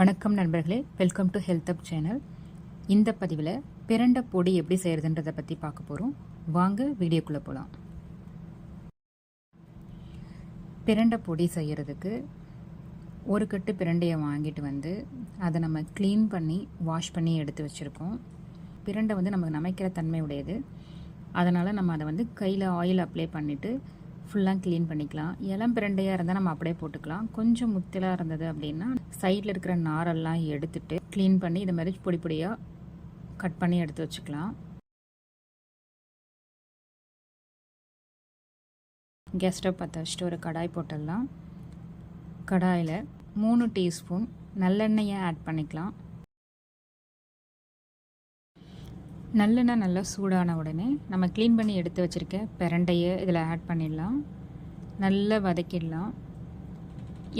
வணக்கம் நண்பர்களே. Welcome to health up channel இந்த பதிவில் பிரண்ட பொடி எப்படி செய்கிறதுன்றதை பற்றி பார்க்க போகிறோம் வாங்க வீடியோக்குள்ளே போகலாம் பிரண்டை பொடி செய்கிறதுக்கு ஒரு கட்டு பிரண்டையை வாங்கிட்டு வந்து அதை நம்ம க்ளீன் பண்ணி வாஷ் பண்ணி எடுத்து வச்சுருக்கோம் பிரண்டை வந்து நமக்கு நமைக்கிற தன்மை உடையது. அதனால் நம்ம அதை வந்து கையில் ஆயில் அப்ளை பண்ணிவிட்டு ஃபுல்லாக க்ளீன் பண்ணிக்கலாம். இளம் பிரண்டையாக இருந்தால் நம்ம அப்படியே போட்டுக்கலாம். கொஞ்சம் முத்திலாக இருந்தது அப்படின்னா சைடில் இருக்கிற நாரெல்லாம் எடுத்துட்டு க்ளீன் பண்ணி இது மாதிரி பொடி பொடியாக கட் பண்ணி எடுத்து வச்சுக்கலாம். கேஸ் ஸ்டவ் பற்ற வச்சுட்டு ஒரு கடாய் போட்டுடலாம். கடாயில் மூணு டீஸ்பூன் நல்லெண்ணெயை ஆட் பண்ணிக்கலாம். நல்லெண்ணெய் நல்லா சூடான உடனே நம்ம க்ளீன் பண்ணி எடுத்து வச்சுருக்க பிரண்டையை இதில் ஆட் பண்ணிடலாம். நல்லா வதக்கிடலாம்.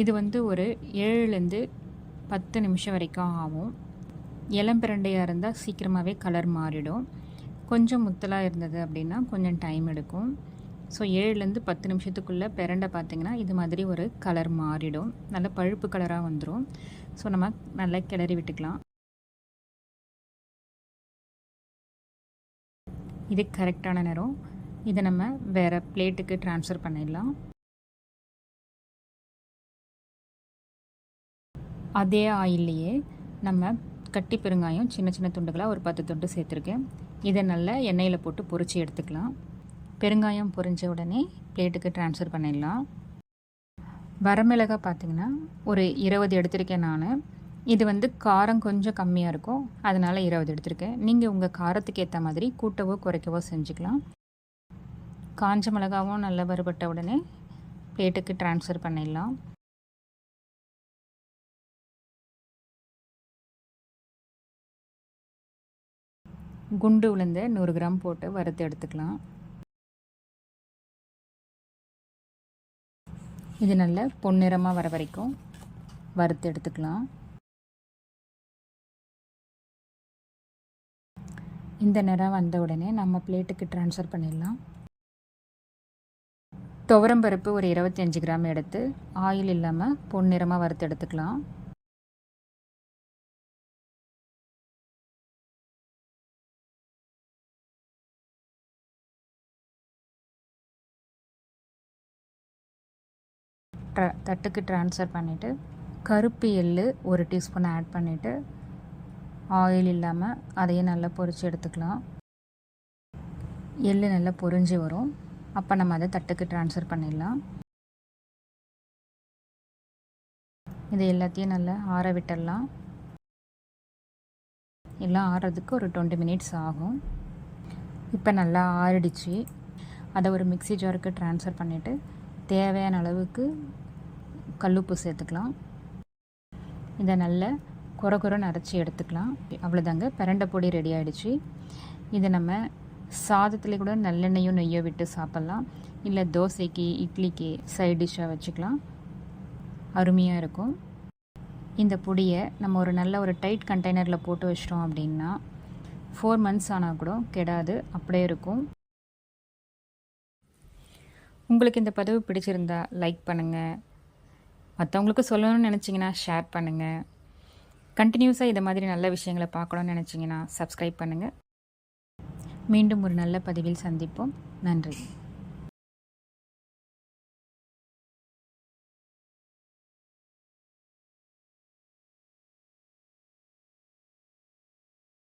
இது வந்து ஒரு ஏழுலேருந்து பத்து நிமிஷம் வரைக்கும் ஆகும். இளம் பிரண்டையாக இருந்தால் சீக்கிரமாகவே கலர் மாறிடும். கொஞ்சம் முத்தலாக இருந்தது அப்படின்னா கொஞ்சம் டைம் எடுக்கும். ஸோ ஏழுலேருந்து பத்து நிமிஷத்துக்குள்ளே பிரண்டை பார்த்திங்கன்னா இது மாதிரி ஒரு கலர் மாறிடும். நல்ல பழுப்பு கலராக வந்துடும் ஸோ நம்ம நல்லா கிளறி விட்டுக்கலாம். இது கரெக்டான நேரம். இதை நம்ம வேறு பிளேட்டுக்கு ட்ரான்ஸ்ஃபர் பண்ணிடலாம். அதே ஆயில்லையே நம்ம கட்டி பெருங்காயம் சின்ன சின்ன துண்டுகளாக ஒரு பத்து துண்டு சேர்த்துருக்கேன். இதை நல்லா எண்ணெயில் போட்டு பொறிச்சு எடுத்துக்கலாம். பெருங்காயம் பொரிஞ்ச உடனே பிளேட்டுக்கு ட்ரான்ஸ்ஃபர் பண்ணிடலாம். வரமிளகாய் பார்த்திங்கன்னா ஒரு இருபது எடுத்திருக்கேன் நான். இது வந்து காரம் கொஞ்சம் கம்மியாக இருக்கும். அதனால் இருபது எடுத்திருக்கேன். நீங்கள் உங்கள் காரத்துக்கு ஏற்ற மாதிரி கூட்டவோ குறைக்கவோ செஞ்சுக்கலாம். காஞ்ச மிளகாவும் நல்லா வறுபட்ட உடனே பிளேட்டுக்கு ட்ரான்ஸ்ஃபர் பண்ணிடலாம். குண்டு உளுந்து நூறு கிராம் போட்டு வறுத்து எடுத்துக்கலாம். இது நல்ல பொன்னிறமாக வர வரைக்கும் வறுத்து எடுத்துக்கலாம். இந்த நிறம் வந்த உடனே நம்ம பிளேட்டுக்கு ட்ரான்ஸ்ஃபர் பண்ணிடலாம். துவரம்பருப்பு ஒரு இருபத்தஞ்சி கிராம் எடுத்து ஆயில் இல்லாமல் பொன்னிறமாக வறுத்து எடுத்துக்கலாம். தட்டுக்கு ட்ரான்ஸ்ஃபர் பண்ணிவிட்டு கருப்பு எள் ஒரு டீஸ்பூன் ஆட் பண்ணிவிட்டு ஆயில் இல்லாமல் அதையும் நல்லா பொரித்து எடுத்துக்கலாம். எள் நல்லா பொரிஞ்சு வரும். அப்போ நம்ம அதை தட்டுக்கு ட்ரான்ஸ்ஃபர் பண்ணிடலாம். இது எல்லாத்தையும் நல்லா ஆற விட்டுடலாம். எல்லாம் ஆறுறதுக்கு ஒரு டுவெண்ட்டி மினிட்ஸ் ஆகும். இப்போ நல்லா ஆறிடுச்சு. அதை ஒரு மிக்சி ஜாருக்கு ட்ரான்ஸ்ஃபர் பண்ணிவிட்டு தேவையான அளவுக்கு கல்லுப்பு சேர்த்துக்கலாம். இதை நல்லா குறை குறைன்னு அரைச்சி எடுத்துக்கலாம். அவ்வளோதாங்க பரண்டை பொடி ரெடி ஆகிடுச்சு இதை நம்ம சாதத்தில் கூட நல்லெண்ணெயும் நெய்யோ விட்டு சாப்பிட்லாம். இல்லை தோசைக்கு இட்லிக்கு சைட் டிஷ்ஷாக வச்சுக்கலாம். அருமையாக இருக்கும். இந்த பொடியை நம்ம ஒரு நல்ல ஒரு டைட் கண்டெய்னரில் போட்டு வச்சிட்டோம் அப்படின்னா ஃபோர் மந்த்ஸ் ஆனால் கூட கெடாது. அப்படியே இருக்கும். உங்களுக்கு இந்த பதிவு பிடிச்சிருந்தா லைக் பண்ணுங்கள் மற்றவங்களுக்கு சொல்லணும்னு நினச்சிங்கன்னா ஷேர் பண்ணுங்கள் கண்டினியூஸாக இதை மாதிரி நல்ல விஷயங்களை பார்க்கணும்னு நினச்சிங்கன்னா சப்ஸ்கிரைப் பண்ணுங்கள் மீண்டும் ஒரு நல்ல பதிவில் சந்திப்போம். நன்றி.